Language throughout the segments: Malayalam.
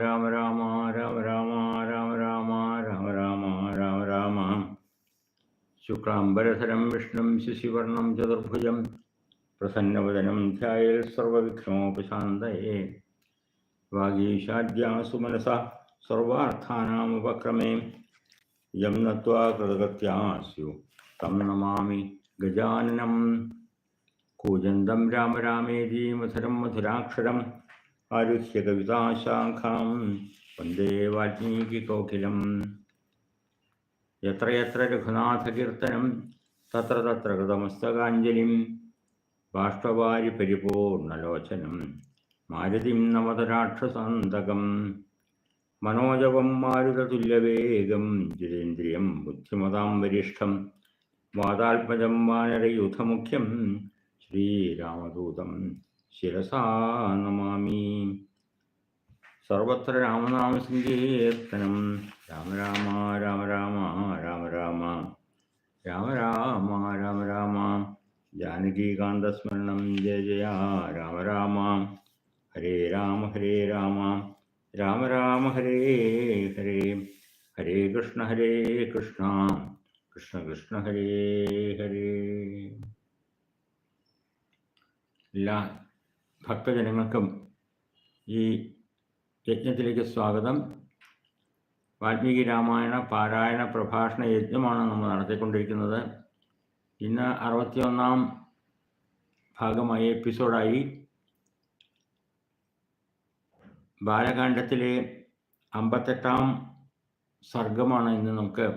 രാമ രാമ രാമ രാമ രാമ രാമ രാമ രാമ രാമ രാമ. ശുക്ലാംബരധരം വിഷ്ണും ശശിവർണം ചതുർഭുജം പ്രസന്നവദനം ധ്യായേൽ സർവവിഘ്നോപശാന്തയേ. വാഗീശാദ്യാസു മനസ സർവാർത്ഥാനാമുപക്രമേ. യം നത്വാ കൃതകത്യാസ്യു തം നമാമി ഗജാനനം. കൂജന്തം രാമ രാമേതി മധുരം മധുരാക്ഷരം ആരുഹ്യ കവിതാശാഖാം വന്ദേ വാൽമീകികോകിലം യത്ര യത്ര രഘുനാഥകീർത്തനം തത്ര തത്ര കൃതമസ്തകാഞ്ജലിം ബാഷ്പവാരി പരിപൂർണലോചനം മാരുതിം നവതരാക്ഷസന്തകം മനോജവം മാരുതതുല്യവേഗം ജിതേന്ദ്രിയം ബുദ്ധിമതാം വരിഷ്ഠം വാതാത്മജം വാനരയൂഥമുഖ്യം ശ്രീരാമദൂതം. ശിരസാ നമാമി സർവത്ര രാമനാമസങ്കീർത്തനം. രാമ രാമ രാമ രാമ രാമ രാമ. രാമ രാമ രാമ രാമ. ജാനകീകാന്തസ്മരണം. ജയ ജയ രാമ രാമ. ഹരേ രാമ ഹരേ രാമ. രാമ രാമ ഹരേ ഹരേ. ഹരേ കൃഷ്ണ ഹരേ കൃഷ്ണ. കൃഷ്ണ കൃഷ്ണ ഹരേ ഹരേ. എല്ലാ ഭക്തജനങ്ങൾക്കും ഈ യജ്ഞത്തിലേക്ക് സ്വാഗതം. വാൽമീകി രാമായണ പാരായണ പ്രഭാഷണ യജ്ഞമാണ് നമ്മൾ നടത്തിക്കൊണ്ടിരിക്കുന്നത്. ഇന്ന് അറുപത്തിയൊന്നാം ഭാഗമായി എപ്പിസോഡായി. ബാലകാന്ഡത്തിലെ അമ്പത്തെട്ടാം സർഗമാണ് ഇന്ന് നമുക്ക്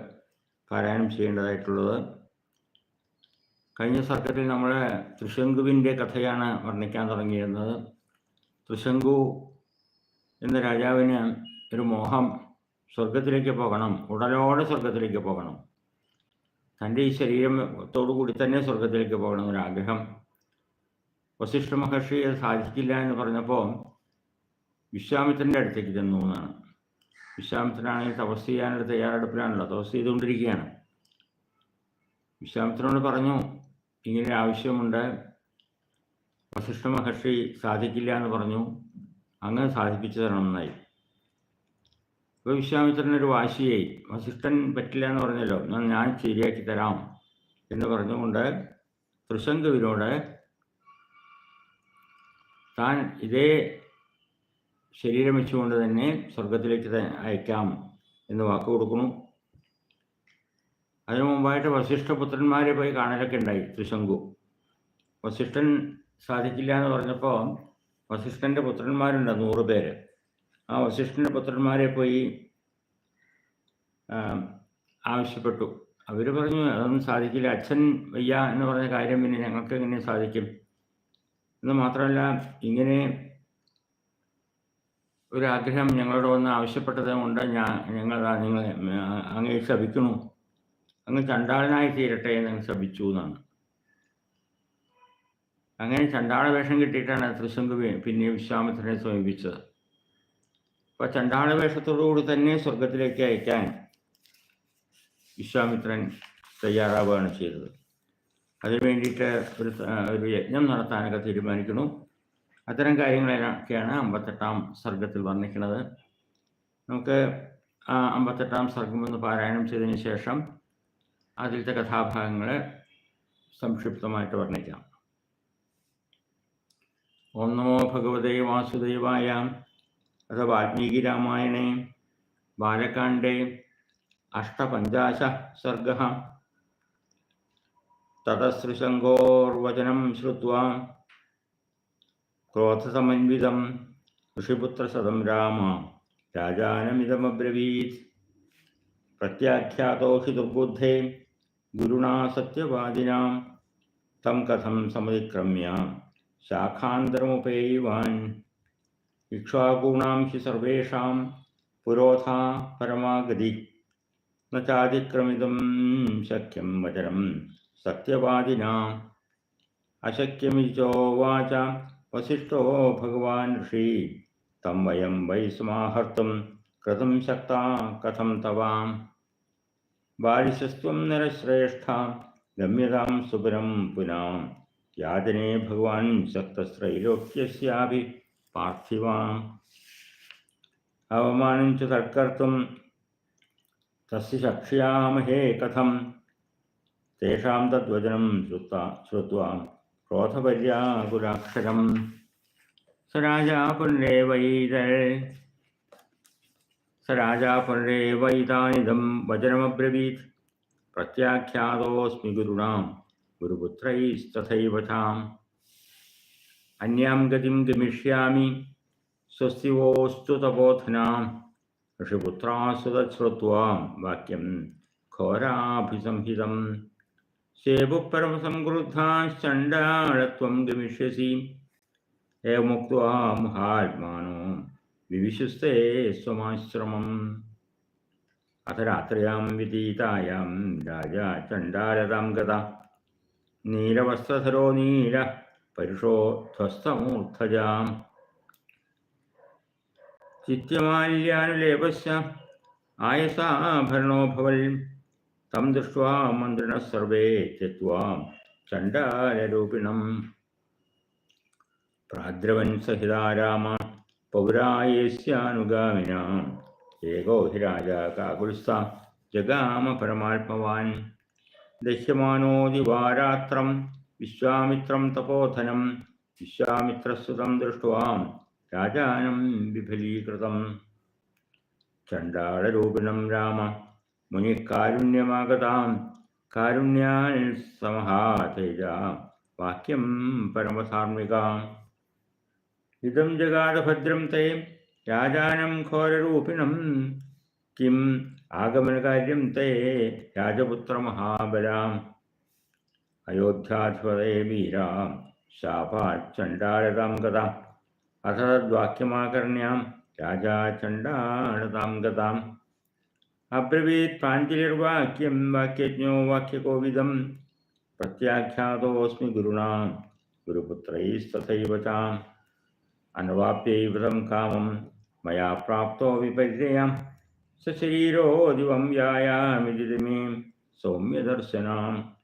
പാരായണം ചെയ്യേണ്ടതായിട്ടുള്ളത്. കഴിഞ്ഞ സർക്കത്തിൽ നമ്മൾ തൃശങ്കുവിന്റെ കഥയാണ് വർണിക്കാൻ തുടങ്ങിയിരുന്നത്. തൃശങ്കു എന്ന രാജാവിന് ഒരു മോഹം സ്വർഗത്തിലേക്ക് പോകണം ഉടലോടെ സ്വർഗത്തിലേക്ക് പോകണം. തന്റെ ഈ ശരീരത്തോടു കൂടി തന്നെ സ്വർഗത്തിലേക്ക് പോകണം എന്നൊരാഗ്രഹം. വസിഷ്ഠ മഹർഷി അത് സാധിക്കില്ല എന്ന് പറഞ്ഞപ്പോൾ വിശ്വാമിത്രന്റെ അടുത്തേക്ക് ചെന്നു എന്നാണ്. വിശ്വാമിത്രനാണെങ്കിൽ തപസ് ചെയ്യാനുള്ള തയ്യാറെടുപ്പിലാണല്ലോ തപസ് ചെയ്തുകൊണ്ടിരിക്കുകയാണ്. വിശ്വാമിത്രനോട് പറഞ്ഞു ഇങ്ങനെ ആവശ്യമുണ്ട്. വസിഷ്ഠ മഹർഷി സാധിക്കില്ല എന്ന് പറഞ്ഞു. അങ്ങ് സാധിപ്പിച്ചു തരണം എന്നായി ഇപ്പോൾ വിശ്വാമിത്രനൊരു വാശിയായി. വസിഷ്ഠൻ പറ്റില്ല എന്ന് പറഞ്ഞല്ലോ. എന്നാൽ ഞാൻ ശരിയാക്കി തരാം എന്ന് പറഞ്ഞുകൊണ്ട് തൃശങ്കുവിനോട് താൻ ഇതേ ശരീരം വെച്ചുകൊണ്ട് തന്നെ സ്വർഗത്തിലേക്ക് അയക്കാം എന്ന് വാക്ക് കൊടുക്കുന്നു. അതിനു മുമ്പായിട്ട് വസിഷ്ഠപുത്രന്മാരെ പോയി കാണലൊക്കെ ഉണ്ടായി ത്രിശങ്കു. വസിഷ്ഠൻ സാധിക്കില്ല എന്ന് പറഞ്ഞപ്പോൾ വസിഷ്ഠന്റെ പുത്രന്മാരുണ്ട് നൂറ് പേര്. ആ വസിഷ്ഠന്റെ പുത്രന്മാരെ പോയി ആവശ്യപ്പെട്ടു. അവർ പറഞ്ഞു അതൊന്നും സാധിക്കില്ല. അച്ഛൻ വയ്യ എന്ന് പറഞ്ഞ കാര്യം പിന്നെ ഞങ്ങൾക്ക് എങ്ങനെ സാധിക്കും? എന്ന് മാത്രമല്ല ഇങ്ങനെ ഒരു ആഗ്രഹം ഞങ്ങളോട് വന്ന് ആവശ്യപ്പെട്ടത് കൊണ്ട് ഞാൻ ഞങ്ങൾ നിങ്ങൾ അങ്ങേ ശപിക്കണു അങ്ങ് ചണ്ടാളനായി തീരട്ടെ എന്ന് അങ്ങ് ശപിച്ചു എന്നാണ്. അങ്ങനെ ചണ്ടാള വേഷം കിട്ടിയിട്ടാണ് തൃശങ്കുവി പിന്നെ വിശ്വാമിത്രനെ സമീപിച്ചത്. അപ്പോൾ ചണ്ടാള വേഷത്തോടുകൂടി തന്നെ സ്വർഗത്തിലേക്ക് അയക്കാൻ വിശ്വാമിത്രൻ തയ്യാറാവുകയാണ് ചെയ്തത്. അതിനു വേണ്ടിയിട്ട് ഒരു ഒരു യജ്ഞം നടത്താനൊക്കെ തീരുമാനിക്കുന്നു. അത്തരം കാര്യങ്ങളൊക്കെയാണ് അമ്പത്തെട്ടാം സർഗത്തിൽ വർണിക്കുന്നത്. നമുക്ക് ആ അമ്പത്തെട്ടാം സർഗം ഒന്ന് പാരായണം ചെയ്തതിന് ശേഷം അതിലത്തെ കഥാഭാഗങ്ങളെ സംക്ഷിപ്തമായിട്ട് വർണിക്കാം. ഓം നമോ ഭഗവതേ വാസുദേവായ അഥ വാൽമീകി രാമായണേ ബാലകാണ്ഡേ അഷ്ടപഞ്ചാശ സർഗ തതസൃശങ്കോർവചനം ശ്രുത്വാ ക്രോധസമന്വിതം ഋഷിപുത്രസതം രാമ രാജാനമിതമബ്രവീത്. प्रत्याख्यातो हि दुर्बुद्धे गुरुणा सत्यवादिना तं कथं समतिक्रम्य शाखान्तरमुपेयिवान् इक्ष्वाकूणां हि सर्वेषां पुरोधा परमागति। न चातिक्रमितं शक्यं वचनं सत्यवादिना। अशक्यमिचोवाच वसिष्ठो भगवान् ऋषि। तं वयं वै समाहर्तुं कृतं शक्ता कथं तवाम्। वारिशस्व नरश्रेष्ठ, गम्यता सुबरम पुना। यादने भगवान सप्तस्त्रैलोक्यस्याभि पार्थिवा अवमान च तस्यामहे कथम चक्ष्यामहे कथं? तेषां तद्वचनं श्रुत्वा श्रुत्वा क्रोधपर्याकुराक्षरं स राजा पुण्येवैतल् स राजा पुनरेवैतानिदं वचनमब्रवीत् प्रत्याख्यातोऽस्मि गुरुणां गुरुपुत्रैस्तथैव ताम्। अन्यां गतिं गमिष्यामि, स्वस्तिवोऽस्तु तपोधनां ऋषिपुत्रास्तु तच्छ्रुत्वा वाक्यं घोराभिसंहितं सेवुः परमसंक्रुद्धाश्चण्डाळत्वं गमिष्यसि, एवमुक्त्वा महात्मानो വിവിശുസ്തേ സ്വമാശ്രമം. അഥ രാത്രിയാം വിതീതായാം രാജാ ചണ്ഡാലതാം ഗത. നീലവസ്ത്രധരോ നീല പരുഷോ ധ്വസ്തമൂർധജാം. ചിത്യമാല്യാനുലേപശ്യ ആയസാഭരണോഭവൽ തം ദൃഷ്ട്വാ മന്ത്രിണ സർവേ ത്യക്വാം ചണ്ഡാലരൂപിണം. പ്രാദ്രവൻ സഹിതാരാമ പൗരായേസ്യാനുഗാമിനാം ഏകോ ഹി രാജ കാകുൽസ്ഥ ജഗാമ പരമാത്മവാൻ. ദഹ്യമാനോ ദിവാരാത്രം. വിശ്വാമിത്രം തപോധനം. വിശ്വാമിത്രസുതം ദൃഷ്ടം രാജാനം വിഫലീകൃതം. ചണ്ടാളരൂപിണം രാമ. മുനികാരുണ്യമാഗതാം കാരുണ്യാൽ സമഹാതേജ. വാക്യം പരമധാർമ്മികാം ഇതം ജഗാദഭദ്രം തേ രാജാനം ഘോരൂപിണം കിം ആഗമനകാര്യം തേ രാജപുത്രമഹാബലാം. അയോധ്യാധിപതേ വീരാം. ശാപാചണ്ഡാലതാം ഗതാം. അഥ തദ്വാക്യമാകർണ്യാം രാജാ ചണ്ഡാലതാം ഗതാം. അബ്രവീത് പാഞ്ചലിർവാക്യം വാക്യജ്ഞോ വാക്യകോവിദം. പ്രത്യാഖ്യാതോസ്മി ഗുരുണാം. ഗുരുപുത്രൈസ്തഥൈവ ചാം അനവാപ്യൈവതം കാമം. മയാ പ്രാപ്തോ വിപര്യം സശരീരോ ദിവം വ്യായാമിതി മേ സൗമ്യദർശനാം.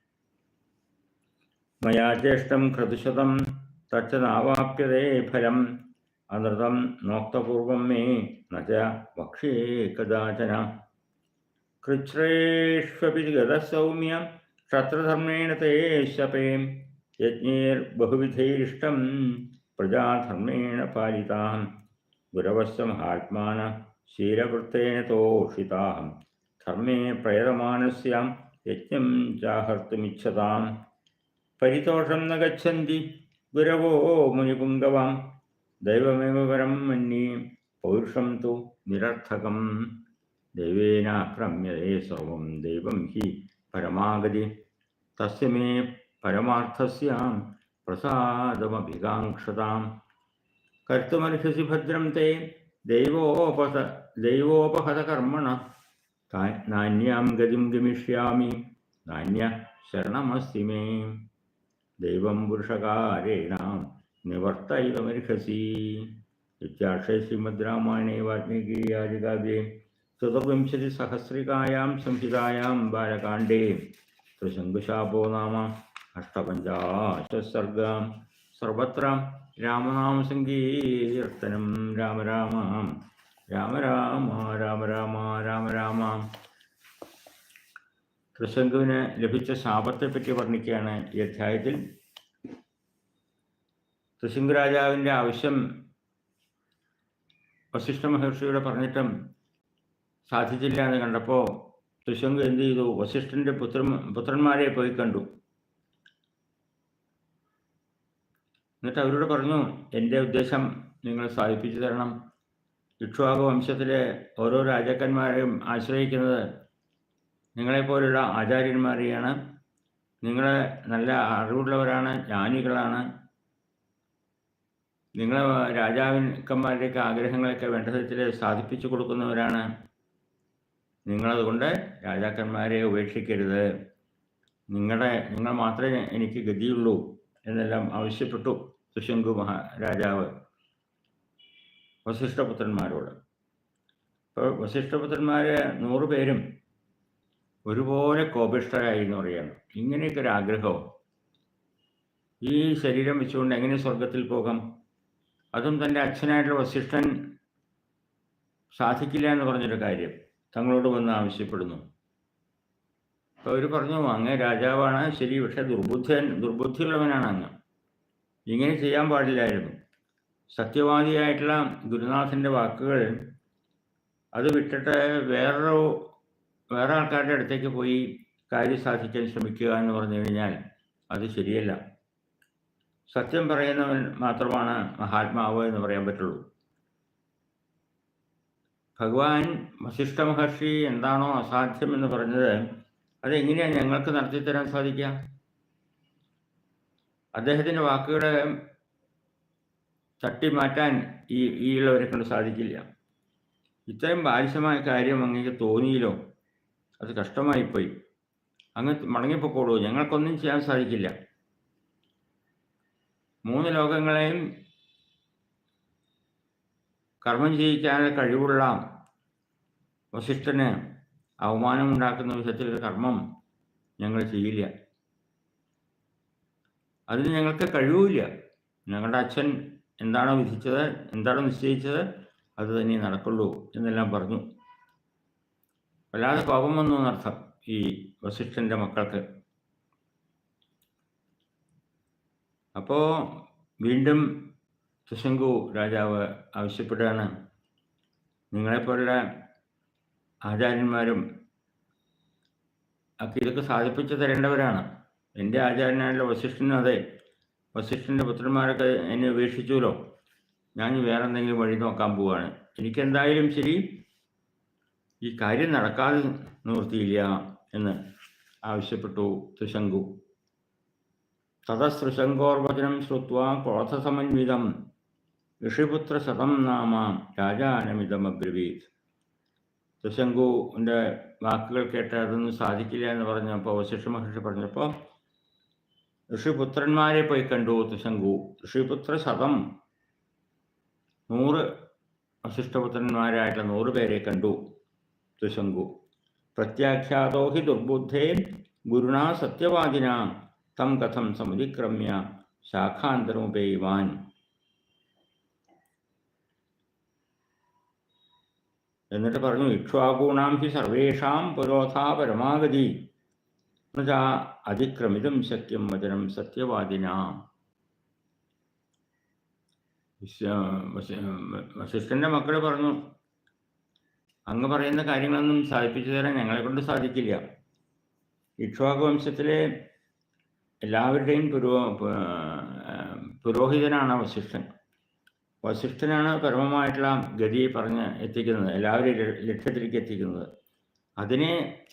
മയാ ജ്യേഷ്ഠം ക്രതുശതം തച്ച നാവാപ്യതേ ഫലം. അനൃതം നോക്തപൂർവം മേ നച്ച വക്ഷ്യേ കദാചന. കൃച്ഛ്രേഷ്വപി ഗതസൗമ്യ ക്ഷത്രധർമ്മേണ തേ ശപേ. യജ്ഞൈർബഹുവിധൈരിഷ്ടം प्रजाधर्मेण पालिताः गुरवश्च महात्मान शीलवृत्तेन तोषिताः धर्मे प्रयतमानस्यां यज्ञं चाहर्तुमिच्छतां परितोषं न गच्छन्ति गुरवो मुनिपुङ्गवां दैवमेव वरं मन्ये पौरुषं तु निरर्थकं दैवेनाक्रम्यते सर्वं दैवं हि परमागति तस्य मे परमार्थस्यां प्रसादमभिकाङ्क्षताम्। कर्तुमर्हसि भद्रं ते दैवोपस, दैवोपहतकर्मण। नान्यां गतिं गमिष्यामि। नान्यः शरणमस्ति मे। दैवं पुरुषकारेण निवर्तयितमर्हसि। इत्याशय श्रीमद् रामायणे वाल्मीकियादिकाव्ये चतुर्विंशतिसहस्रिकायां संहितायां बालकाण्डे त्रिशङ्कुशापो नाम। അഷ്ടപഞ്ചാശസർഗം സർവത്ര രാമനാമ സങ്കീർത്തനം രാമ രാമ രാമ രാമ രാമ രാമ രാമ രാമ. ത്രിശങ്കുവിന് ലഭിച്ച ശാപത്തെപ്പറ്റി വർണിക്കുകയാണ് ഈ അധ്യായത്തിൽ. തൃശങ്കു രാജാവിന്റെ ആവശ്യം വസിഷ്ഠ മഹർഷിയുടെ പറഞ്ഞിട്ടും സാധിച്ചില്ല എന്ന് കണ്ടപ്പോൾ തൃശങ്കു എന്ത് ചെയ്തു? വസിഷ്ഠന്റെ പുത്ര പുത്രന്മാരെ പോയി കണ്ടു. എന്നിട്ട് അവരോട് പറഞ്ഞു എന്റെ ഉദ്ദേശം നിങ്ങൾ സാധിപ്പിച്ചു തരണം. ഇക്ഷുവാക വംശത്തിലെ ഓരോ രാജാക്കന്മാരെയും ആശ്രയിക്കുന്നത് നിങ്ങളെപ്പോലുള്ള ആചാര്യന്മാരെയാണ്. നിങ്ങൾ നല്ല അറിവുള്ളവരാണ് ജ്ഞാനികളാണ്. നിങ്ങൾ രാജാവിൻകന്മാരുടെയൊക്കെ ആഗ്രഹങ്ങളൊക്കെ വേണ്ട വിധത്തിൽ സാധിപ്പിച്ചു കൊടുക്കുന്നവരാണ്. നിങ്ങളതുകൊണ്ട് രാജാക്കന്മാരെ ഉപേക്ഷിക്കരുത്. നിങ്ങളുടെ നിങ്ങൾ മാത്രമേ എനിക്ക് ഗതിയുള്ളൂ. എന്നെല്ലാം ആവശ്യപ്പെട്ടു സുശങ്കു മഹാരാജാവ് വസിഷ്ഠപുത്രന്മാരോട്. അപ്പോൾ വസിഷ്ഠപുത്രന്മാരെ നൂറുപേരും ഒരുപോലെ കോപിഷ്ഠരായി എന്ന് പറയുന്നു ഇങ്ങനെയൊക്കെ ഒരു ആഗ്രഹവും. ഈ ശരീരം വെച്ചുകൊണ്ട് എങ്ങനെ സ്വർഗത്തിൽ പോകാം? അതും തന്റെ അച്ഛനായിട്ടുള്ള വസിഷ്ഠൻ സാധിക്കില്ല എന്ന് പറഞ്ഞൊരു കാര്യം തങ്ങളോട് വന്ന് ആവശ്യപ്പെടുന്നു. അവർ പറഞ്ഞു അങ്ങ് രാജാവാണ് ശരി പക്ഷെ ദുർബുദ്ധൻ ദുർബുദ്ധിയുള്ളവനാണ് അങ്ങ് ഇങ്ങനെ ചെയ്യാൻ പാടില്ലായിരുന്നു. സത്യവാദിയായിട്ടുള്ള ഗുരുനാഥന്റെ വാക്കുകൾ അത് വിട്ടിട്ട് വേറൊരു വേറെ ആൾക്കാരുടെ അടുത്തേക്ക് പോയി കാര്യം സാധിക്കാൻ ശ്രമിക്കുക എന്ന് പറഞ്ഞു കഴിഞ്ഞാൽ അത് ശരിയല്ല. സത്യം പറയുന്നവൻ മാത്രമാണ് മഹാത്മാവ് എന്ന് പറയാൻ പറ്റുള്ളൂ. ഭഗവാൻ വശിഷ്ഠ മഹർഷി എന്താണോ അസാധ്യം എന്ന് പറഞ്ഞത് അതെങ്ങനെയാണ് ഞങ്ങൾക്ക് നടത്തിത്തരാൻ സാധിക്കുക? അദ്ദേഹത്തിന്റെ വാക്കുകളെ തട്ടി മാറ്റാൻ ഈ ഈ ഉള്ളവരെ കൊണ്ട് സാധിക്കില്ല. ഇത്രയും ബാലിശമായ കാര്യം അങ്ങേക്ക് തോന്നിയില്ലോ. അത് കഷ്ടമായിപ്പോയി. അങ്ങ് മടങ്ങിപ്പോക്കോളൂ ഞങ്ങൾക്കൊന്നും ചെയ്യാൻ സാധിക്കില്ല. മൂന്ന് ലോകങ്ങളെയും കർമ്മം ചെയ്യിക്കാൻ കഴിവുള്ള വശിഷ്ഠന് അവമാനം ഉണ്ടാക്കുന്ന വിധത്തിലൊരു കർമ്മം ഞങ്ങൾ ചെയ്യില്ല. അതിന് ഞങ്ങൾക്ക് കഴിവില്ല ഞങ്ങളുടെ അച്ഛൻ എന്താണോ വിധിച്ചത് എന്താണോ നിശ്ചയിച്ചത് അത് തന്നെ നടക്കുള്ളൂ എന്നെല്ലാം പറഞ്ഞു. വല്ലാതെ കോപം വന്നു എന്നർത്ഥം ഈ വസിഷ്ഠന്റെ മക്കൾക്ക്. അപ്പോൾ വീണ്ടും തുശങ്കു രാജാവ് ആവശ്യപ്പെടുകയാണ്. നിങ്ങളെപ്പോലുള്ള ആചാര്യന്മാരും ഒക്കെ ഇതൊക്കെ സാധിപ്പിച്ചു തരേണ്ടവരാണ്. എന്റെ ആചാര്യനായുള്ള വസിഷ്ഠനും അതെ. വസിഷ്ഠന്റെ പുത്രന്മാരൊക്കെ എന്നെ ഉപേക്ഷിച്ചുല്ലോ ഞാൻ വേറെ എന്തെങ്കിലും വഴി നോക്കാൻ പോവാണ്. എനിക്കെന്തായാലും ശരി ഈ കാര്യം നടക്കാതെ നിവൃത്തിയില്ല എന്ന് ആവശ്യപ്പെട്ടു തൃശങ്കു തതസൃശങ്കോർവചനം ശ്രുത്വ ക്രോധസമന്വിതം. ഋഷിപുത്രശതം നാമ രാജാനമിതമബ്രവീത്. തൃശങ്കുവിന്റെ വാക്കുകൾ കേട്ട് അതൊന്നും സാധിക്കില്ല എന്ന് പറഞ്ഞപ്പോൾ വശിഷ്ഠ മഹർഷി പറഞ്ഞപ്പോൾ ഋഷിപുത്രന്മാരെ പോയി കണ്ടു തൃശങ്കു ഋഷിപുത്ര ശതം നൂറ് വശിഷ്ഠപുത്രന്മാരായിട്ടുള്ള നൂറ് പേരെ കണ്ടു തൃശങ്കു പ്രത്യാഖ്യാതോ ഹി ദുർബുദ്ധേ ഗുരുണാ സത്യവാദിനാം തം കഥം സമുതിക്രമ്യ ശാഖാന്തരമുപേവാൻ എന്നിട്ട് പറഞ്ഞു ഇക്ഷ്വാകൂണാം ഹി സർവേഷാം പുരോധാ പരമാഗതി. എന്നുവെച്ചാ അതിക്രമിതം ശക്യം വചനം സത്യവാദിനാം. വശിഷ്ഠന്റെ മക്കൾ പറഞ്ഞു അങ്ങ് പറയുന്ന കാര്യങ്ങളൊന്നും സാധിപ്പിച്ചു തരാൻ ഞങ്ങളെ കൊണ്ട് സാധിക്കില്ല. ഇക്ഷ്വാകു വംശത്തിലെ എല്ലാവരുടെയും പുരോ പുരോഹിതനാണ് വശിഷ്ഠൻ. വശിഷ്ഠനാണ് പരമമായിട്ടുള്ള ഗതിയെ പറഞ്ഞ് എത്തിക്കുന്നത് എല്ലാവരെയും ലക്ഷ്യത്തിലേക്ക് എത്തിക്കുന്നത്. അതിനെ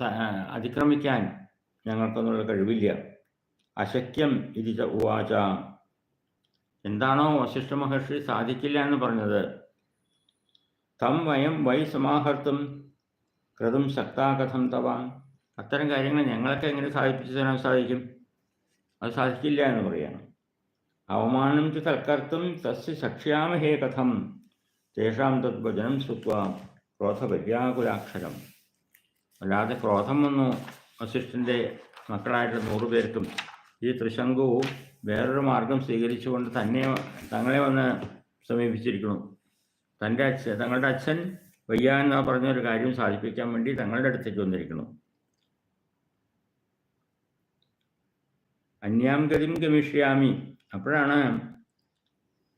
അതിക്രമിക്കാൻ ഞങ്ങൾക്കൊന്നുള്ള കഴിവില്ല. അശക്യം ഇതിച്ച ഉവാച. എന്താണോ വശിഷ്ഠ മഹർഷി സാധിക്കില്ല എന്ന് പറഞ്ഞത്. തം വയം വൈ സമാഹർത്തും കൃതും ശക്താകഥം തവ. അത്തരം കാര്യങ്ങൾ ഞങ്ങളൊക്കെ എങ്ങനെ സാധിപ്പിച്ചു തരാൻ സാധിക്കും? അത് സാധിക്കില്ല എന്ന് പറയാണ് അവമാനം ചു തൽക്കർത്തും തസ്യ ശക്ഷ്യാമഹേ കഥം. തേഷാം തദ്വചനം ശ്രുത്വ ക്രോധപര്യാകുലാക്ഷരം. അല്ലാതെ ക്രോധം വന്നു വസിഷ്ഠന്റെ മക്കളായിട്ട് നൂറുപേർക്കും ഈ ത്രിശങ്കു വേറൊരു മാർഗം സ്വീകരിച്ചുകൊണ്ട് തന്നെ തങ്ങളെ വന്ന് സമീപിച്ചിരിക്കുന്നു. തന്റെ അച്ഛൻ തങ്ങളുടെ അച്ഛൻ വയ്യ എന്ന് പറഞ്ഞൊരു കാര്യം സാധിപ്പിക്കാൻ വേണ്ടി തങ്ങളുടെ അടുത്തേക്ക് വന്നിരിക്കുന്നു. അന്യാം ഗതിം ഗമിഷ്യാമി. അപ്പോഴാണ്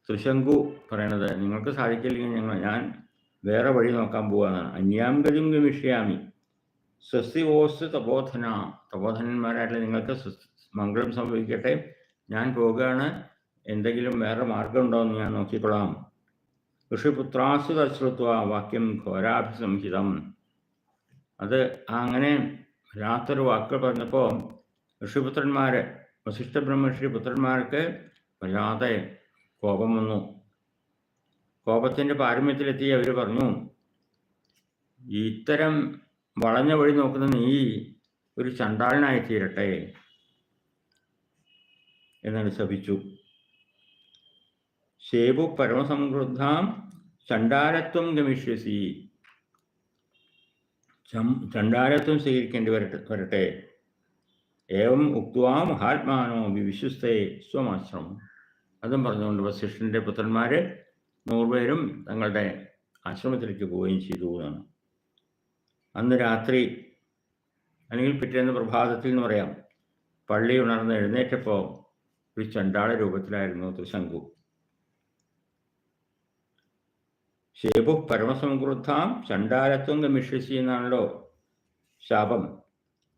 തൃശങ്കു പറയണത് നിങ്ങൾക്ക് സാധിക്കില്ലെങ്കിൽ ഞങ്ങൾ ഞാൻ വേറെ വഴി നോക്കാൻ പോവുകയാണ് അന്യാം ഗതിം ഗമിഷ്യാമി സ്വസ്തിവോസ് തപോധന. തപോധനന്മാരായിട്ട് നിങ്ങൾക്ക് മംഗളം സംഭവിക്കട്ടെ. ഞാൻ പോവുകയാണ് എന്തെങ്കിലും വേറെ മാർഗമുണ്ടോ എന്ന് ഞാൻ നോക്കിക്കൊള്ളാം. ഋഷിപുത്രാസു തശ്രുത്വ വാക്യം ഘോരാഭിസംഹിതം. അത് അങ്ങനെ രാത്തൊരു വാക്കുകൾ പറഞ്ഞപ്പോൾ ഋഷിപുത്രന്മാർ വശിഷ്ഠ ബ്രഹ്മർഷി പുത്രന്മാർക്ക് വല്ലാതെ കോപം വന്നു. കോപത്തിന്റെ പാരമ്യത്തിലെത്തി അവർ പറഞ്ഞു ഇത്തരം വളഞ്ഞ വഴി നോക്കുന്ന നീ ഒരു ചണ്ടാളനായി തീരട്ടെ എന്നാണ് ശപിച്ചു. ശേബു പരമസംഹൃദ്ധാം ചണ്ടാരത്വം ഗമിഷ്യസി. ചണ്ടാരത്വം സ്വീകരിക്കേണ്ടി വരട്ടെ വരട്ടെ. ഏവം ഉക്വാ മഹാത്മാനോ വിശ്വസ്തേ സ്വമാശ്രമം. അതും പറഞ്ഞുകൊണ്ട് വസിഷ്ഠന്റെ പുത്രന്മാർ നൂറുപേരും തങ്ങളുടെ ആശ്രമത്തിലേക്ക് പോവുകയും ചെയ്തു എന്നാണ്. അന്ന് രാത്രി അല്ലെങ്കിൽ പിറ്റേന്ന് പ്രഭാതത്തിൽ എന്ന് പറയാം പള്ളി ഉണർന്ന് എഴുന്നേറ്റപ്പോൾ ഒരു ചണ്ടാള രൂപത്തിലായിരുന്നു ത്രിശങ്കു ശേപു പരമസംക്രുദ്ധാം ചണ്ടാലത്വം ഗമിഷ്യസി എന്നാണല്ലോ ശാപം.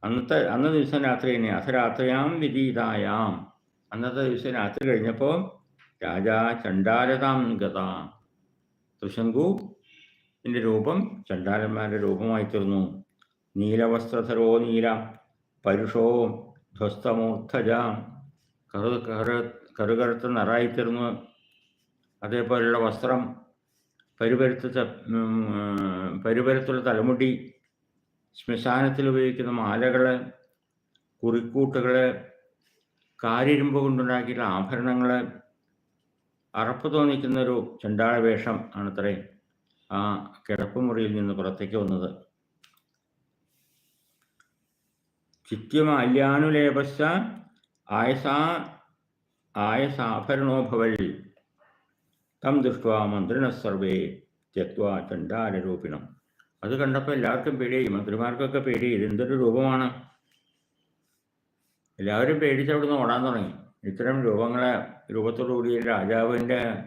അന്നത്തെ അന്ന ദിവസം രാത്രി തന്നെ അധരാത്രയാം വിധീതായാം അന്നത്തെ ദിവസം രാത്രി കഴിഞ്ഞപ്പോൾ രാജാ ചണ്ടാരതാം ഗത. തൃശങ്കു എന്റെ രൂപം ചണ്ടാരന്മാരുടെ രൂപമായി തീർന്നു. നീലവസ്ത്രധരോ നീല പരുഷോ ധ്വസ്തമൂർധജ കറു കറു കറുകറുത്ത നിറായിത്തീർന്നു അതേപോലെയുള്ള വസ്ത്രം പരുപരുത്ത പരുപരുത്തുള്ള തലമുടി ശ്മശാനത്തിൽ ഉപയോഗിക്കുന്ന മാലകൾ കുറിക്കൂട്ടുകൾ കാരിരുമ്പ് കൊണ്ടുണ്ടാക്കിയിട്ടുള്ള ആഭരണങ്ങൾ അറപ്പ് തോന്നിക്കുന്ന ഒരു ചണ്ടാള വേഷം ആണത്രേ ആ കിടപ്പുമുറിയിൽ നിന്ന് പുറത്തേക്ക് വന്നത്. ചിത്യമാല്യാനുലേപശ്ച ആയസാ ആയസാഭരണോഭവൽ. തം ദൃഷ്ട്വാ മന്ത്രിണ സർവേ ത്യക്വാ ചണ്ടാലരൂപിണം അത് കണ്ടപ്പോൾ എല്ലാവർക്കും പേടിയായി. മന്ത്രിമാർക്കൊക്കെ പേടി. ഇതെന്തൊരു രൂപമാണ്? എല്ലാവരും പേടിച്ച് അവിടുന്ന് ഓടാൻ തുടങ്ങി. ഇത്തരം രൂപങ്ങളെ രൂപത്തോടുകൂടി രാജാവിന്റെ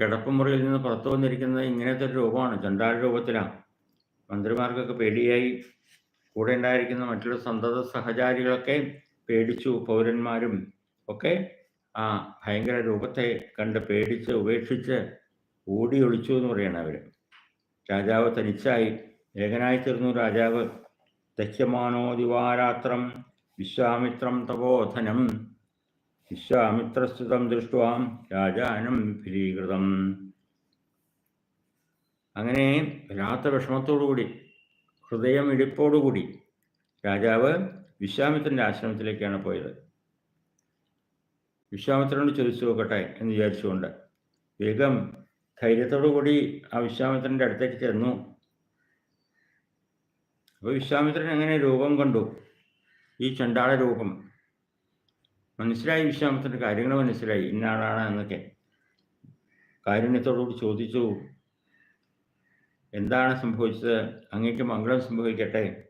കിടപ്പുമുറിയിൽ നിന്ന് പുറത്തു വന്നിരിക്കുന്നത് ഇങ്ങനത്തെ ഒരു രൂപമാണ്. ചണ്ടാല രൂപത്തിലാണ് മന്ത്രിമാർക്കൊക്കെ പേടിയായി. കൂടെ ഉണ്ടായിരിക്കുന്ന മറ്റുള്ള സന്തത സഹചാരികളൊക്കെ പേടിച്ചു. പൗരന്മാരും ഒക്കെ ആ ഭയങ്കര രൂപത്തെ കണ്ട് പേടിച്ച് ഉപേക്ഷിച്ച് ഓടി ഒളിച്ചു എന്ന് പറയണം അവർ രാജാവ് തനിച്ചായി. ഏകനായി തീർന്നു രാജാവ്. ദഹ്യമാണോ ദിവാരാത്രം. വിശ്വാമിത്രം തപോധനം. വിശ്വാമിത്രസ്തുതം ദൃഷ്ടുവാം രാജാനം ഫിലീകൃതം. അങ്ങനെ വല്ലാത്ത വിഷമത്തോടുകൂടി ഹൃദയം ഇടിപ്പോടുകൂടി രാജാവ് വിശ്വാമിത്രന്റെ ആശ്രമത്തിലേക്കാണ് പോയത്. വിശ്വാമിത്രനോട് ചോദിച്ചു നോക്കട്ടെ എന്ന് വിചാരിച്ചുകൊണ്ട് വേഗം ധൈര്യത്തോടു കൂടി ആ വിശ്വാമിത്രന്റെ അടുത്തേക്ക് ചെന്നു. അപ്പോൾ വിശ്വാമിത്രൻ എങ്ങനെ രൂപം കണ്ടു? ഈ ചണ്ടാള രൂപം. മനസ്സിലായി വിശ്വാമിത്രന്റെ കാര്യങ്ങൾ മനസ്സിലായി. ഇന്ന ആളാണ് എന്നൊക്കെ കാരുണ്യത്തോടുകൂടി ചോദിച്ചു. എന്താണ് സംഭവിച്ചത്? അങ്ങേക്ക് മംഗളം സംഭവിക്കട്ടെ?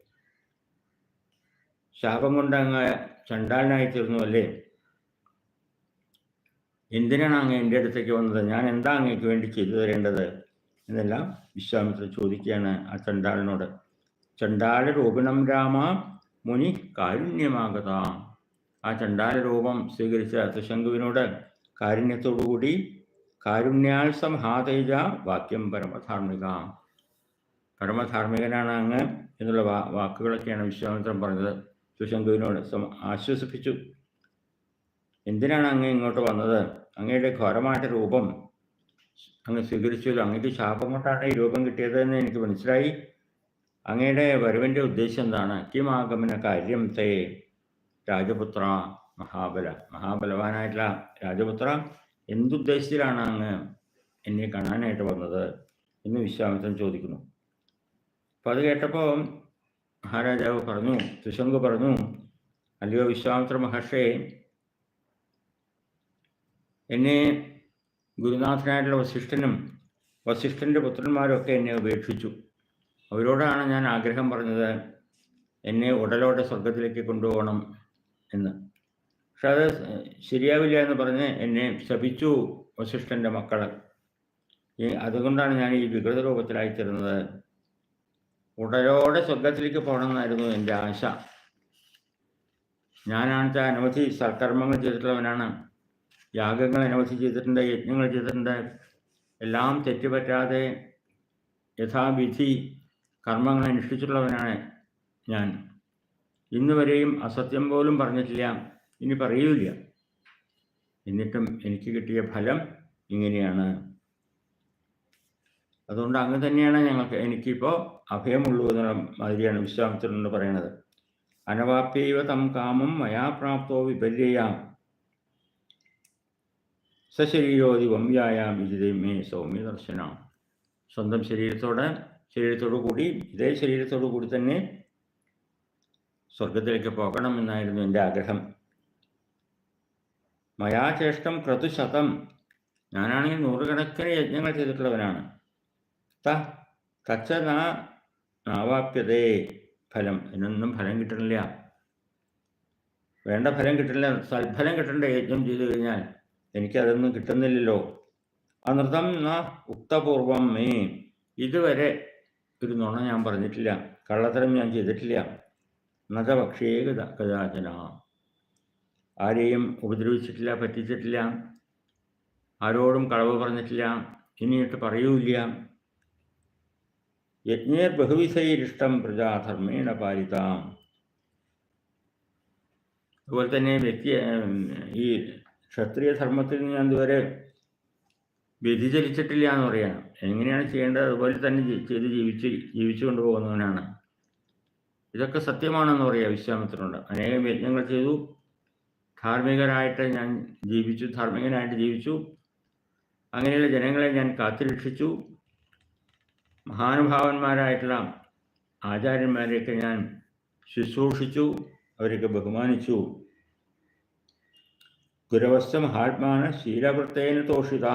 ശാപം കൊണ്ട് അങ്ങ് ചണ്ടാളനായി തീർന്നു അല്ലേ? എന്തിനാണ് അങ്ങ് എന്റെ അടുത്തേക്ക് വന്നത്? ഞാൻ എന്താ അങ്ങേക്ക് വേണ്ടി ചെയ്തു തരേണ്ടത്? എന്നെല്ലാം വിശ്വാമിത്ര ചോദിക്കുകയാണ് ആ ചണ്ടാളിനോട്. ചണ്ടാല രൂപണം രാമ മുനി കാരുണ്യമാകത ആ ചണ്ടാല രൂപം സ്വീകരിച്ച ത്രിശങ്കുവിനോട് കാരുണ്യത്തോടുകൂടി കാരുണ്യാൽ സംഹാതൈജ വാക്യം പരമധാർമ്മിക. പരമധാർമ്മികനാണ് അങ്ങ് എന്നുള്ള വാക്കുകളൊക്കെയാണ് വിശ്വാമിത്രൻ പറഞ്ഞത്. ത്രിശങ്കുവിനോട് സം ആശ്വസിപ്പിച്ചു. എന്തിനാണ് അങ്ങ് ഇങ്ങോട്ട് വന്നത്? അങ്ങയുടെ ഘോരമായിട്ട് രൂപം അങ്ങ് സ്വീകരിച്ചല്ലോ ശാപം കൊണ്ടാണ് ഈ രൂപം കിട്ടിയത് എന്ന് എനിക്ക് മനസ്സിലായി. അങ്ങയുടെ വരവിന്റെ ഉദ്ദേശം എന്താണ്? കിമാഗമന കാര്യം തേ രാജപുത്ര മഹാബല. മഹാബലവാനായിട്ടുള്ള രാജപുത്ര എന്തുദ്ദേശത്തിലാണ് അങ്ങ് എന്നെ കാണാനായിട്ട് വന്നത് എന്ന് വിശ്വാമിത്രൻ ചോദിക്കുന്നു. അപ്പോൾ അത് കേട്ടപ്പോൾ മഹാരാജാവ് പറഞ്ഞു ത്രിശങ്കു പറഞ്ഞു അല്ലയോ വിശ്വാമിത്ര മഹർഷേ എന്നെ ഗുരുനാഥനായിട്ടുള്ള വസിഷ്ഠനും വസിഷ്ഠന്റെ പുത്രന്മാരൊക്കെ എന്നെ ഉപേക്ഷിച്ചു. അവരോടാണ് ഞാൻ ആഗ്രഹം പറഞ്ഞത് എന്നെ ഉടലോടെ സ്വർഗത്തിലേക്ക് കൊണ്ടുപോകണം എന്ന്. പക്ഷെ അത് ശരിയാവില്ല എന്ന് പറഞ്ഞ് എന്നെ ശപിച്ചു വസിഷ്ഠന്റെ മക്കൾ അതുകൊണ്ടാണ് ഞാൻ ഈ വികൃത രൂപത്തിലായിത്തീർന്നത് ഉടലോടെ സ്വർഗത്തിലേക്ക് പോകണമെന്നായിരുന്നു എന്റെ ആശ. ഞാനാണെന്ന് അനവധി സൽക്കർമ്മങ്ങൾ ചെയ്തിട്ടുള്ളവനാണ്. യാഗങ്ങൾ അനവധി ചെയ്തിട്ടുണ്ട് യജ്ഞങ്ങൾ ചെയ്തിട്ടുണ്ട്. എല്ലാം തെറ്റുപറ്റാതെ യഥാവിധി കർമ്മങ്ങൾ അനുഷ്ഠിച്ചിട്ടുള്ളവനാണ് ഞാൻ. ഇന്നുവരെയും അസത്യം പോലും പറഞ്ഞിട്ടില്ല ഇനി പറയൂല എന്നിട്ടും എനിക്ക് കിട്ടിയ ഫലം ഇങ്ങനെയാണ്. അതുകൊണ്ട് അങ്ങ് തന്നെയാണ് ഞങ്ങൾക്ക് എനിക്കിപ്പോൾ അഭയമുള്ളൂ എന്നുള്ള മാതിരിയാണ് വിശ്വാമിത്രൻ എന്ന് പറയുന്നത് അനവാപ്യൈവ തം കാമം മയാപ്രാപ്തോ വിപര്യയാം. സശരീരോധി വംയായാം വിജിതേ മേ സൗമ്യ ദർശനം. സ്വന്തം ശരീരത്തോടെ ശരീരത്തോടു കൂടി ഇതേ ശരീരത്തോടു കൂടി തന്നെ സ്വർഗത്തിലേക്ക് പോകണം എന്നായിരുന്നു എന്റെ ആഗ്രഹം. മയാചേഷ്ടം ക്രതുശതം ഞാനാണെങ്കിൽ നൂറുകണക്കിന് യജ്ഞങ്ങൾ ചെയ്തിട്ടുള്ളവനാണ്. ത തച്ച നാവാപ്യതേ ഫലം. എന്നൊന്നും ഫലം കിട്ടണില്ല. വേണ്ട ഫലം കിട്ടില്ല സൽഫലം കിട്ടേണ്ട യജ്ഞം ചെയ്തു കഴിഞ്ഞാൽ എനിക്കതൊന്നും കിട്ടുന്നില്ലല്ലോ. അനൃതം ന ഉക്തപൂർവം മേ. ഇതുവരെ ഒരു നുണ ഞാൻ പറഞ്ഞിട്ടില്ല. കള്ളത്തരം ഞാൻ ചെയ്തിട്ടില്ല. നജപക്ഷേ കഥാചന ആരെയും ഉപദ്രവിച്ചിട്ടില്ല പറ്റിച്ചിട്ടില്ല. ആരോടും കളവ് പറഞ്ഞിട്ടില്ല. ഇനിയിട്ട് പറയൂല യജ്ഞേർ ബഹുവിസൈരിഷ്ടം പ്രജാധർമ്മേണ പാലിതാം. അതുപോലെ തന്നെ വ്യക്തി ഈ ക്ഷത്രിയ ധർമ്മത്തിൽ ഞാൻ ഇതുവരെ വ്യതിചലിച്ചിട്ടില്ല എന്ന് പറയണം. എങ്ങനെയാണ് ചെയ്യേണ്ടത്? അതുപോലെ തന്നെ ചെയ്ത് ജീവിച്ച് ജീവിച്ചു കൊണ്ടുപോകുന്നവനാണ്. ഇതൊക്കെ സത്യമാണെന്ന് പറയാം വിശ്വാമത്തിനുണ്ട് അനേകം യജ്ഞങ്ങൾ ചെയ്തു. ധാർമ്മികരായിട്ട് ഞാൻ ജീവിച്ചു ധാർമ്മികനായിട്ട് ജീവിച്ചു. അങ്ങനെയുള്ള ജനങ്ങളെ ഞാൻ കാത്തുരക്ഷിച്ചു. മഹാനുഭാവന്മാരായിട്ടുള്ള ആചാര്യന്മാരെയൊക്കെ ഞാൻ ശുശ്രൂഷിച്ചു. അവരൊക്കെ ബഹുമാനിച്ചു. ഗുരവസ്ഥ മഹാത്മാന ശീലവൃത്തേന തോഷിത.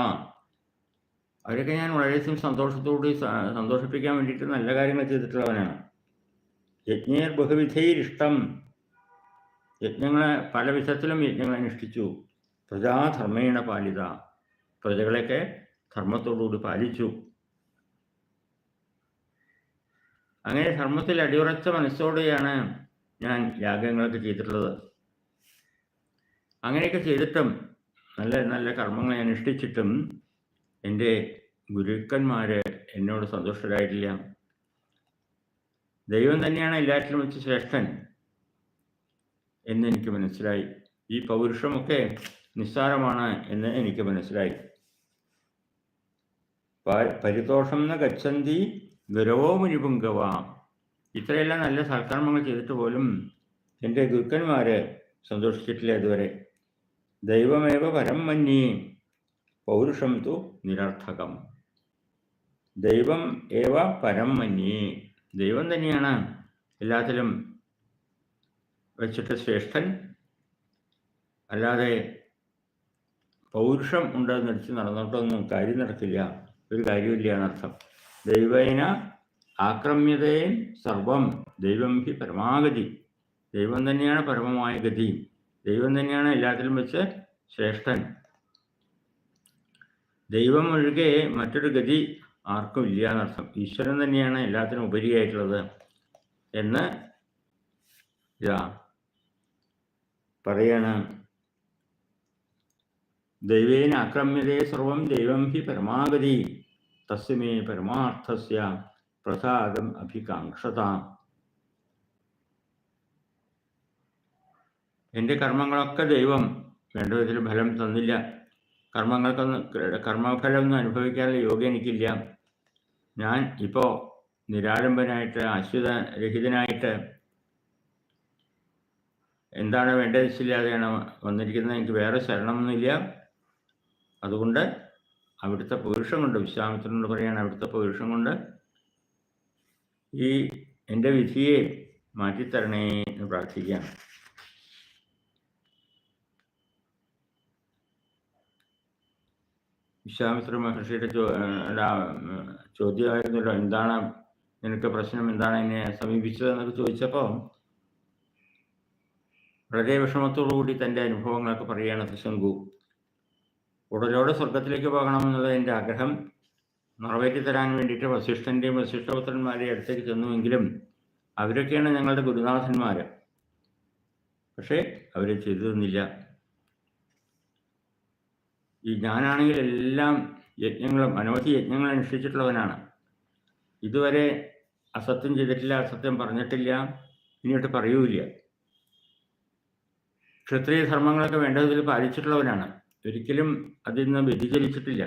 അവരൊക്കെ ഞാൻ വളരെയധികം സന്തോഷത്തോട് സന്തോഷിപ്പിക്കാൻ വേണ്ടിയിട്ട് നല്ല കാര്യങ്ങൾ ചെയ്തിട്ടുള്ളവനാണ്. യജ്ഞേർ ബഹുവിധയിലിഷ്ടം യജ്ഞങ്ങളെ പല വിധത്തിലും യജ്ഞങ്ങൾ അനുഷ്ഠിച്ചു. പ്രജാധർമ്മേണ പാലിത. പ്രജകളെയൊക്കെ ധർമ്മത്തോടുകൂടി പാലിച്ചു. അങ്ങനെ ധർമ്മത്തിൽ അടിയുറച്ച മനസ്സോടെയാണ് ഞാൻ യാഗങ്ങളൊക്കെ ചെയ്തിട്ടുള്ളത്. അങ്ങനെയൊക്കെ ചെയ്തിട്ടും നല്ല നല്ല കർമ്മങ്ങളെ അനുഷ്ഠിച്ചിട്ടും എന്റെ ഗുരുക്കന്മാർ എന്നോട് സന്തുഷ്ടരായിട്ടില്ല. ദൈവം തന്നെയാണ് എല്ലാറ്റിലും വെച്ച് ശ്രേഷ്ഠൻ എന്ന് എനിക്ക് മനസ്സിലായി. ഈ പൗരുഷമൊക്കെ നിസ്സാരമാണ് എന്ന് എനിക്ക് മനസ്സിലായി. പരിതോഷം എന്ന ഗച്ഛന്തി ഗുരവോ മുനിപുങ്കവ ഇത്രയെല്ലാം നല്ല സൽക്കർമ്മങ്ങൾ ചെയ്തിട്ട് പോലും എന്റെ ഗുരുക്കന്മാർ സന്തോഷിച്ചിട്ടില്ല ഇതുവരെ. ദൈവമേവ പരം മന്യേ. പൗരുഷം തു നിരർത്ഥകം. ദൈവം ഏവ പരം മന്യേ. ദൈവം തന്നെയാണ് എല്ലാത്തിലും വെച്ചിട്ട് ശ്രേഷ്ഠൻ. അല്ലാതെ പൗരുഷം ഉണ്ടെന്ന് നടിച്ച് നടന്നിട്ടൊന്നും കാര്യം നടക്കില്ല. ഒരു കാര്യമില്ല എന്നർത്ഥം ദൈവേന ആക്രമ്യതയും സർവം ദൈവം ഹി പരമാഗതി. ദൈവം തന്നെയാണ് പരമമായ ഗതി. ദൈവം തന്നെയാണ് എല്ലാത്തിലും വെച്ച് ശ്രേഷ്ഠൻ. ദൈവം ഒഴികെ മറ്റൊരു ഗതി ആർക്കും ഇല്ല എന്നർത്ഥം ഈശ്വരൻ തന്നെയാണ് എല്ലാത്തിനും ഉപരിയായിട്ടുള്ളത് എന്ന് പറയണം. ദൈവേന ആക്രമ്യതേ സർവം ദൈവം ഹി പരമാഗതി. തസ്മേ പരമാർത്ഥസ്യ പ്രസാദം അഭികാംക്ഷത. എന്റെ കർമ്മങ്ങളൊക്കെ ദൈവം വേണ്ട വിധത്തിൽ ഫലം തന്നില്ല. കർമ്മങ്ങൾക്കൊന്നും കർമ്മഫലമൊന്നും അനുഭവിക്കാനുള്ള യോഗ്യം എനിക്കില്ല. ഞാൻ ഇപ്പോൾ നിരാലംബനായിട്ട് അശ്വതരഹിതനായിട്ട് എന്താണ് വേണ്ടത് വെച്ചില്ലാതെയാണ് വന്നിരിക്കുന്നത്? എനിക്ക് വേറെ ശരണമൊന്നുമില്ല. അതുകൊണ്ട് അവിടുത്തെ പുരുഷം കൊണ്ട് വിശ്വാമിത്രനോട് പറയാണ് അവിടുത്തെ പുരുഷം കൊണ്ട് ഈ എന്റെ വിധിയെ മാറ്റിത്തരണേ എന്ന് പ്രാർത്ഥിക്കുകയാണ്. വിശ്വാമിത്ര മഹർഷിയുടെ ചോദ്യമായിരുന്നല്ലോ എന്താണ് നിനക്ക് പ്രശ്നം എന്താണ് എന്നെ സമീപിച്ചത് എന്നൊക്കെ ചോദിച്ചപ്പോൾ വളരെ വിഷമത്തോടുകൂടി തന്റെ അനുഭവങ്ങളൊക്കെ പറയുകയാണ് തൃശങ്കു ഉടലോടെ സ്വർഗത്തിലേക്ക് പോകണമെന്നുള്ള എന്റെ ആഗ്രഹം. നിറവേറ്റി തരാൻ വേണ്ടിയിട്ട് വസിഷ്ഠന്റെയും വസിഷ്ഠപുത്രന്മാരെയും അടുത്തേക്ക് ചെന്നുവെങ്കിലും അവരൊക്കെയാണ് ഞങ്ങളുടെ ഗുരുനാഥന്മാർ പക്ഷേ അവർ ചെയ്തു തന്നില്ല. ഈ ഞാനാണെങ്കിൽ എല്ലാം യജ്ഞങ്ങളും അനവധി യജ്ഞങ്ങൾ അനുഷ്ഠിച്ചിട്ടുള്ളവനാണ്. ഇതുവരെ അസത്യം ചെയ്തിട്ടില്ല അസത്യം പറഞ്ഞിട്ടില്ല ഇനിയിട്ട് പറയൂല ക്ഷത്രിയ ധർമ്മങ്ങളൊക്കെ വേണ്ട വിധത്തിൽ പാലിച്ചിട്ടുള്ളവനാണ്. ഒരിക്കലും അതിൽ നിന്ന് വ്യതിചലിച്ചിട്ടില്ല.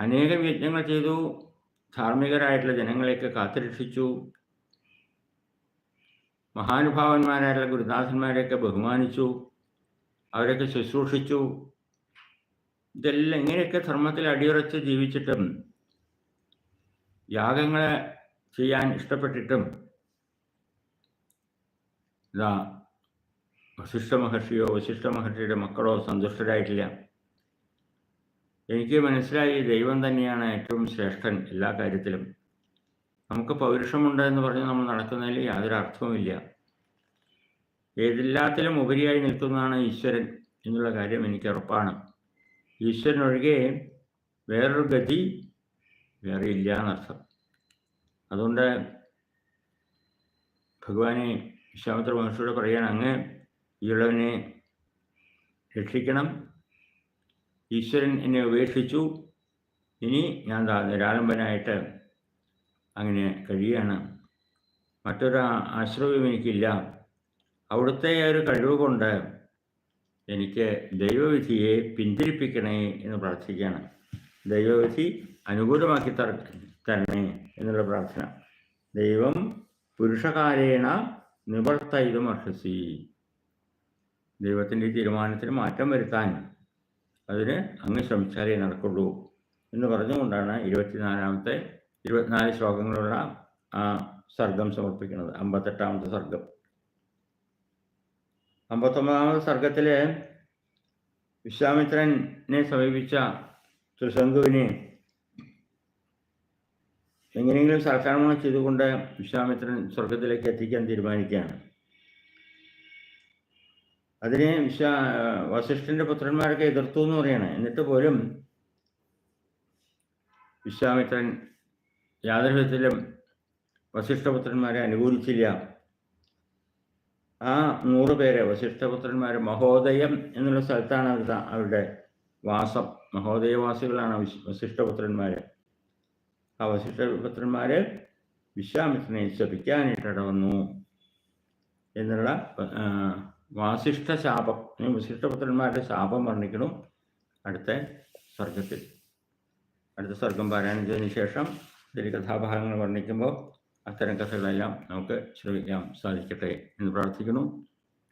അനേകം യജ്ഞങ്ങൾ ചെയ്തു ധാർമ്മികരായിട്ടുള്ള ജനങ്ങളെയൊക്കെ കാത്തുരക്ഷിച്ചു. മഹാനുഭാവന്മാരായിട്ടുള്ള ഗുരുനാഥന്മാരെയൊക്കെ ബഹുമാനിച്ചു. അവരൊക്കെ ശുശ്രൂഷിച്ചു. ഇതെല്ലാം ഇങ്ങനെയൊക്കെ ധർമ്മത്തിൽ അടിയുറച്ച് ജീവിച്ചിട്ടും യാഗങ്ങളെ ചെയ്യാൻ ഇഷ്ടപ്പെട്ടിട്ടും ഇതാ വശിഷ്ഠ മഹർഷിയോ വശിഷ്ഠ മഹർഷിയുടെ മക്കളോ സന്തുഷ്ടരായിട്ടില്ല. എനിക്ക് മനസ്സിലായി ദൈവം തന്നെയാണ് ഏറ്റവും ശ്രേഷ്ഠൻ എല്ലാ കാര്യത്തിലും. നമുക്ക് പൗരുഷമുണ്ട് എന്ന് പറഞ്ഞ് നമ്മൾ നടക്കുന്നതിൽ യാതൊരു അർത്ഥവുമില്ല. ഏതെല്ലാത്തിലും ഉപരിയായി നിൽക്കുന്നതാണ് ഈശ്വരൻ എന്നുള്ള കാര്യം എനിക്ക് ഉറപ്പാണ്. ഈശ്വരൻ ഒഴികെ വേറൊരു ഗതി വേറെ ഇല്ല എന്നർത്ഥം അതുകൊണ്ട് ഭഗവാനെ വിശ്വാമിത്ര മഹർഷിയോട് പറയാൻ അങ്ങ് ഈളവനെ രക്ഷിക്കണം. ഈശ്വരൻ എന്നെ ഉപേക്ഷിച്ചു. ഇനി ഞാൻ നിരാലംബനായിട്ട് അങ്ങനെ കഴിയാണ് മറ്റൊരു ആ- ആശ്രയവും എനിക്കില്ല. അവിടുത്തെ ഒരു കഴിവ് കൊണ്ട് എനിക്ക് ദൈവവിധിയെ പിന്തിരിപ്പിക്കണേ എന്ന് പ്രാർത്ഥിക്കുകയാണ്. ദൈവവിധി അനുകൂലമാക്കി തര തരണേ എന്നുള്ള പ്രാർത്ഥന. ദൈവം പുരുഷകാരേണ നിവർത്തയിതും അർഹസി. ദൈവത്തിന്റെ തീരുമാനത്തിന് മാറ്റം വരുത്താൻ അതിന് അങ്ങ് ശ്രമിച്ചാലേ നടക്കുള്ളൂ എന്ന് പറഞ്ഞുകൊണ്ടാണ് ഇരുപത്തിനാലാമത്തെ ഇരുപത്തിനാല് ശ്ലോകങ്ങളുള്ള ആ സർഗം സമർപ്പിക്കുന്നത് അമ്പത്തെട്ടാമത്തെ സർഗം. അമ്പത്തൊമ്പതാമത്തെ സർഗത്തിലെ വിശ്വാമിത്രനെ സമീപിച്ച ത്രിശങ്കുവിനെ എങ്ങനെയെങ്കിലും സൽക്കർമ്മം ചെയ്തുകൊണ്ട് വിശ്വാമിത്രൻ സ്വർഗത്തിലേക്ക് എത്തിക്കാൻ തീരുമാനിക്കുകയാണ്. അതിനെ വിശ്വാ വസിഷ്ഠന്റെ പുത്രന്മാരൊക്കെ എതിർത്തു എന്ന് പറയാണ്. എന്നിട്ട് പോലും വിശ്വാമിത്രൻ യാതൊരു വിധത്തിലും വസിഷ്ഠപുത്രന്മാരെ അനുകൂലിച്ചില്ല. ആ നൂറ് പേരെ വസിഷ്ഠപുത്രന്മാർ മഹോദയം എന്നുള്ള സ്ഥലത്താണ് അവർ താ- അവരുടെ വാസം. മഹോദയവാസികളാണ് വസിഷ്ഠപുത്രന്മാർ ആ വസിഷ്ഠപുത്രന്മാരെ വിശ്വാമിത്രനെ ശപിക്കാനായിട്ട് വന്നു എന്നുള്ള വാസിഷ്ഠ ശാപം വസിഷ്ഠപുത്രന്മാരുടെ ശാപം വർണിക്കണം അടുത്ത സർഗത്തിൽ അടുത്ത സർഗം പാരായണം ശേഷം ഇതിൽ കഥാഭാഗങ്ങൾ വർണിക്കുമ്പോൾ അത്തരം കഥകളെല്ലാം നമുക്ക് ശ്രവിക്കാൻ സാധിക്കട്ടെ എന്ന് പ്രാർത്ഥിക്കുന്നു.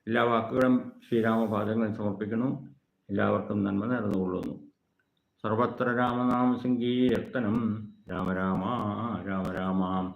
എല്ലാ വാക്കുകളും ശ്രീരാമപാദങ്ങളിൽ സമർപ്പിക്കുന്നു. എല്ലാവർക്കും നന്മ നേർന്നുകൊള്ളുന്നു. സർവത്ര രാമനാമ സങ്കീർത്തനം. രാമ രാമ.